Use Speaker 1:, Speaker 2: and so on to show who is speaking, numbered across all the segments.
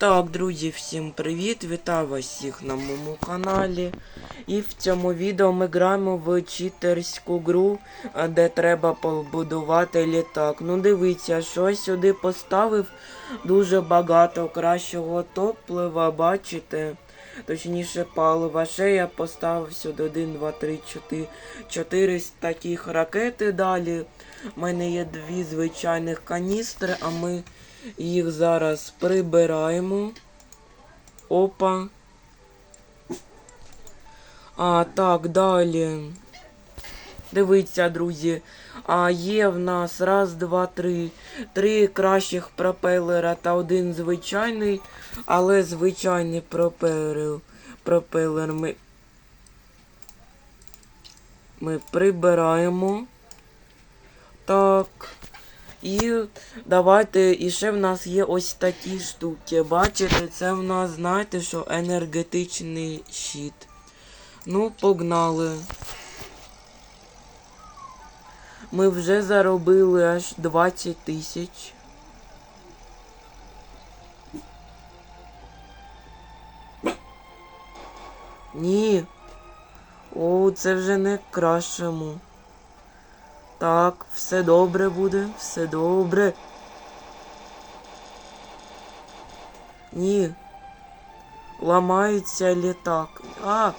Speaker 1: Так, друзі, всім привіт! Вітаю вас всіх на моєму каналі. І в цьому відео ми граємо в читерську гру, де треба побудувати літак. Ну дивіться, що сюди поставив дуже багато кращого топлива, бачите? Точніше палива. Ще я поставив сюди 1, 2, 3, 4, 4 таких ракети далі. У мене є дві звичайних каністри, а ми їх зараз прибираємо. Опа. А, так, далі. Дивіться, друзі. А є в нас раз, два, три. Три кращих пропелера та один звичайний. Але звичайний пропелер, пропелер ми, ми прибираємо. Так. І давайте, і ще в нас є ось такі штуки. Бачите, це в нас, знаєте, що енергетичний щит. Ну, погнали. Ми вже заробили аж 20 тисяч. Ні. О, це вже не кращому. Так, все добре буде, все добре. Ні. Ламається літак. А.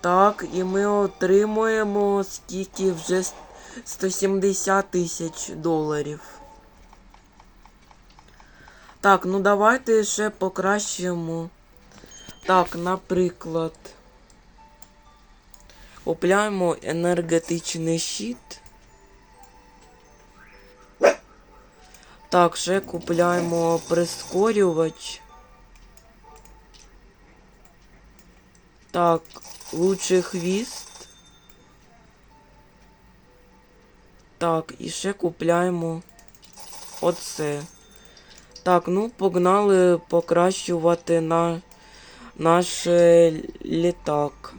Speaker 1: Так, і ми отримуємо скільки вже 170 тисяч доларів. Так, ну давайте ще покращимо. Так, наприклад. Купляємо енергетичний щит. Так, ще купляємо прискорювач. Так, лучший хвіст. Так, і ще купляємо оце. Так, ну погнали покращувати на наш літак.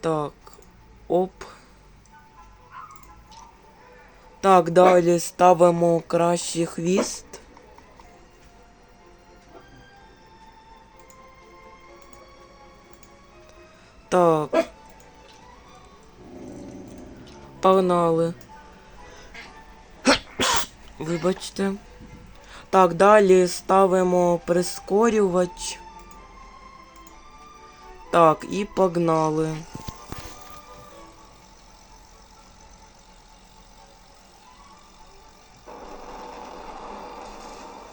Speaker 1: Так, оп. Так, далі ставимо кращий хвіст. Так. Погнали. Вибачте. Так, далі ставимо прискорювач. Так, і погнали.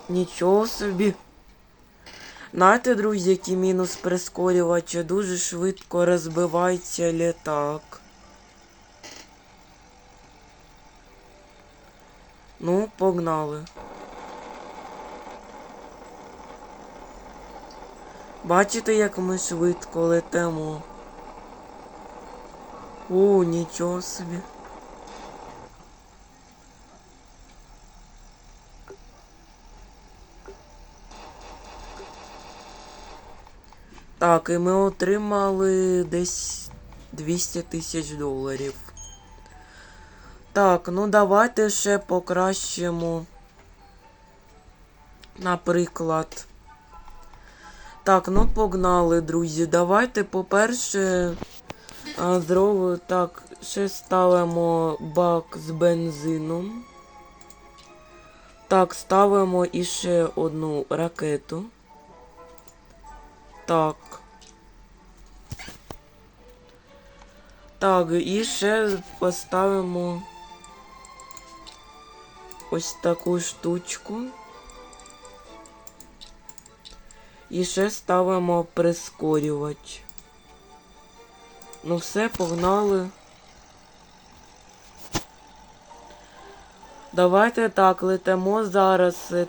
Speaker 1: Нічого собі. Знаєте, друзі, який мінус прискорювача? Дуже швидко розбивається літак. Ну, погнали. Бачите, як ми швидко летимо? О, нічого собі. Так, і ми отримали десь 200 тисяч доларів. Так, ну давайте ще покращимо. Наприклад. Так, ну погнали, друзі. Давайте, по-перше, зробимо так, ще ставимо бак з бензином. Так, ставимо іще одну ракету. Так. Так, і ще поставимо ось таку штучку. І ще ставимо прискорювач. Ну все, погнали. Давайте так, летимо зараз е,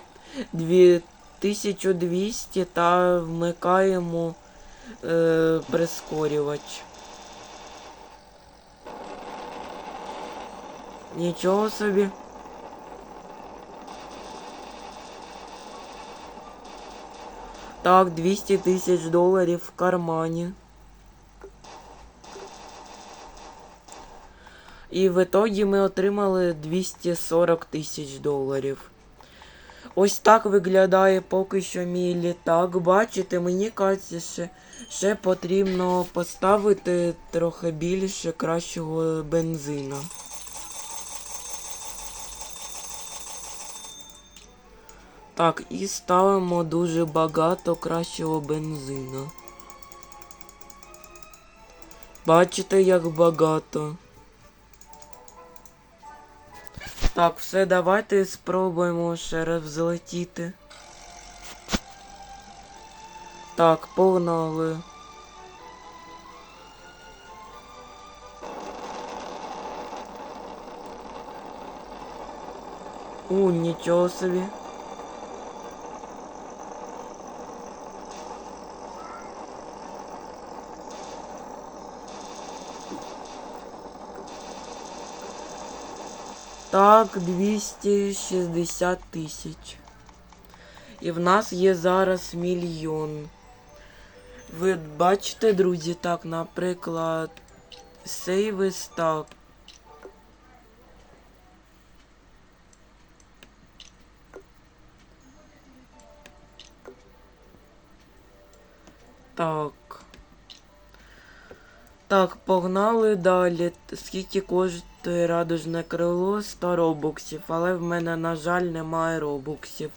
Speaker 1: 2200 та вмикаємо е, прискорювач. Нічого собі. Так, 200 тисяч доларів в кармані. І в ітогі ми отримали 240 тисяч доларів. Ось так виглядає поки що мій літак. Бачите, мені кажеться, ще, ще потрібно поставити трохи більше кращого бензина. Так, і ставимо дуже багато кращого бензина. Бачите, як багато. Так, все, давайте спробуємо ще раз взлетіти. Так, погнали. У, нічого собі. Так, 260 тисяч. І в нас є зараз мільйон. Ви бачите, друзі, так, наприклад, сейви стак. Так. Так, погнали далі. Скільки коштує радужне крило? 100 робоксів, але в мене, на жаль, немає робоксів.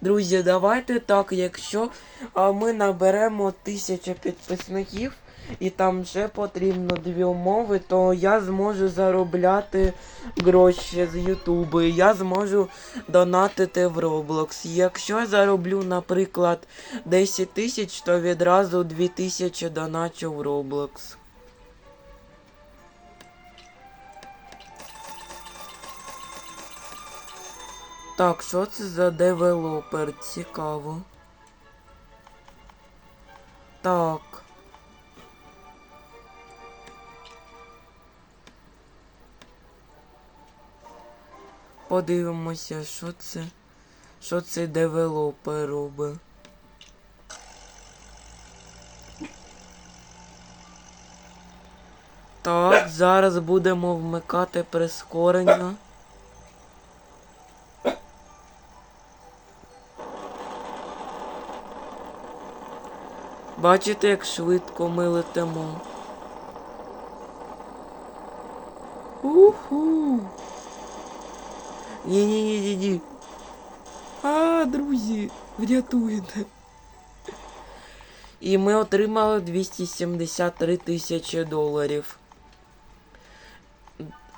Speaker 1: Друзі, давайте так, якщо а, ми наберемо 1000 підписників і там ще потрібно дві умови, то я зможу заробляти гроші з Ютубу. Я зможу донатити в Roblox. Якщо я зароблю, наприклад, 10 тисяч, то відразу 2000 доначу в Roblox. Так, що це за девелопер? Цікаво. Так. Подивимося, що це. Що цей девелопер робить. Так, зараз будемо вмикати прискорення. Бачите, як швидко ми летимо. Уху. Ні-ні-ні-ні-ні. А, друзі, врятуєте. І ми отримали 273 тисячі доларів.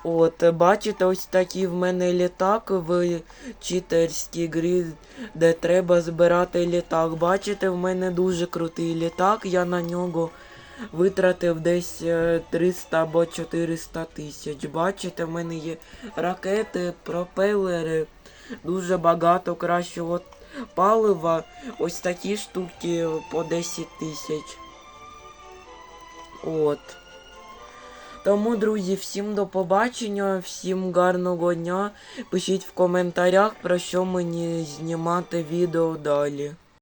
Speaker 1: От, бачите, ось такий в мене літак в читерській грі, де треба збирати літак. Bачите, в мене дуже крутий літак, я на нього витратив десь е, 300 або 400 тисяч. Бачите, в мене є ракети, пропелери, дуже багато кращого палива. Ось такі штуки по 10 тисяч. От. Тому, друзі, всім до побачення, всім гарного дня. Пишіть в коментарях, про що мені знімати відео далі.